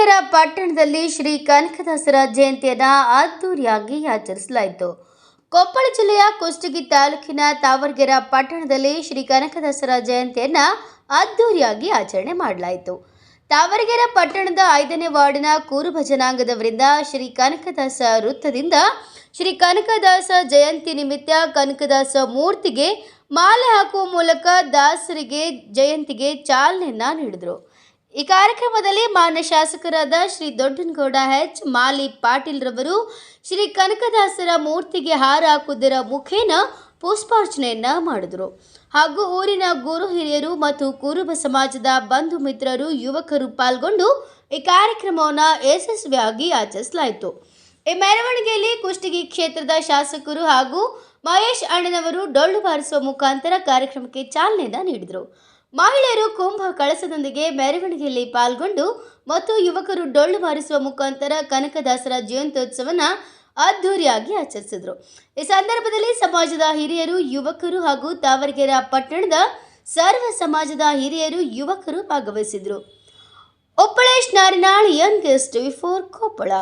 ತಾವರಗೆರೆ ಪಟ್ಟಣದಲ್ಲಿ ಶ್ರೀ ಕನಕದಾಸರ ಜಯಂತಿಯನ್ನು ಅದ್ದೂರಿಯಾಗಿ ಆಚರಿಸಲಾಯಿತು. ಕೊಪ್ಪಳ ಜಿಲ್ಲೆಯ ಕುಷ್ಟಗಿ ತಾಲೂಕಿನ ತಾವರ್ಗೆರ ಪಟ್ಟಣದಲ್ಲಿ ಶ್ರೀ ಕನಕದಾಸರ ಜಯಂತಿಯನ್ನು ಅದ್ದೂರಿಯಾಗಿ ಆಚರಣೆ ಮಾಡಲಾಯಿತು. ತಾವರಗೆರೆ ಪಟ್ಟಣದ ಐದನೇ ವಾರ್ಡಿನ ಕೂರುಬ ಜನಾಂಗದವರಿಂದ ಶ್ರೀ ಕನಕದಾಸ ವೃತ್ತದಿಂದ ಶ್ರೀ ಕನಕದಾಸ ಜಯಂತಿ ನಿಮಿತ್ತ ಕನಕದಾಸ ಮೂರ್ತಿಗೆ ಮಾಲೆ ಹಾಕುವ ಮೂಲಕ ದಾಸರಿಗೆ ಜಯಂತಿಗೆ ಚಾಲನೆಯನ್ನು ನೀಡಿದರು. ಈ ಕಾರ್ಯಕ್ರಮದಲ್ಲಿ ಮಾನ್ಯ ಶಾಸಕರಾದ ಶ್ರೀ ದೊಡ್ಡನಗೌಡ ಎಚ್ ಮಾಲಿ ಪಾಟೀಲ್ ರವರು ಶ್ರೀ ಕನಕದಾಸರ ಮೂರ್ತಿಗೆ ಹಾರ ಹಾಕುವುದರ ಮುಖೇನ ಪುಷ್ಪಾರ್ಚನೆಯನ್ನ ಮಾಡಿದರು. ಹಾಗೂ ಊರಿನ ಗುರು ಹಿರಿಯರು ಮತ್ತು ಕುರುಬ ಸಮಾಜದ ಬಂಧು ಮಿತ್ರರು, ಯುವಕರು ಪಾಲ್ಗೊಂಡು ಈ ಕಾರ್ಯಕ್ರಮವನ್ನು ಯಶಸ್ವಿಯಾಗಿ ಆಚರಿಸಲಾಯಿತು. ಈ ಮೆರವಣಿಗೆಯಲ್ಲಿ ಕುಷ್ಟಗಿ ಕ್ಷೇತ್ರದ ಶಾಸಕರು ಹಾಗೂ ಮಹೇಶ್ ಅಣ್ಣನವರು ಡೊಳ್ಳು ಬಾರಿಸುವ ಮುಖಾಂತರ ಕಾರ್ಯಕ್ರಮಕ್ಕೆ ಚಾಲನೆಯನ್ನ ನೀಡಿದರು. ಮಹಿಳೆಯರು ಕುಂಭ ಕಳಸದೊಂದಿಗೆ ಮೆರವಣಿಗೆಯಲ್ಲಿ ಪಾಲ್ಗೊಂಡು ಮತ್ತು ಯುವಕರು ಡೊಳ್ಳು ಬಾರಿಸುವ ಮುಖಾಂತರ ಕನಕದಾಸರ ಜಯಂತ್ಯೋತ್ಸವನ ಅದ್ಧೂರಿಯಾಗಿ ಆಚರಿಸಿದರು. ಈ ಸಂದರ್ಭದಲ್ಲಿ ಸಮಾಜದ ಹಿರಿಯರು, ಯುವಕರು ಹಾಗೂ ತಾವರಗೆರೆ ಪಟ್ಟಣದ ಸರ್ವ ಸಮಾಜದ ಹಿರಿಯರು, ಯುವಕರು ಭಾಗವಹಿಸಿದರು ಉಪ್ಪಳೇಶ್ ನಾರಿನಾಳ್ ಯಂಗೆಸ್ಟ್ ಬಿಫೋರ್ ಕೊಪ್ಪಳ.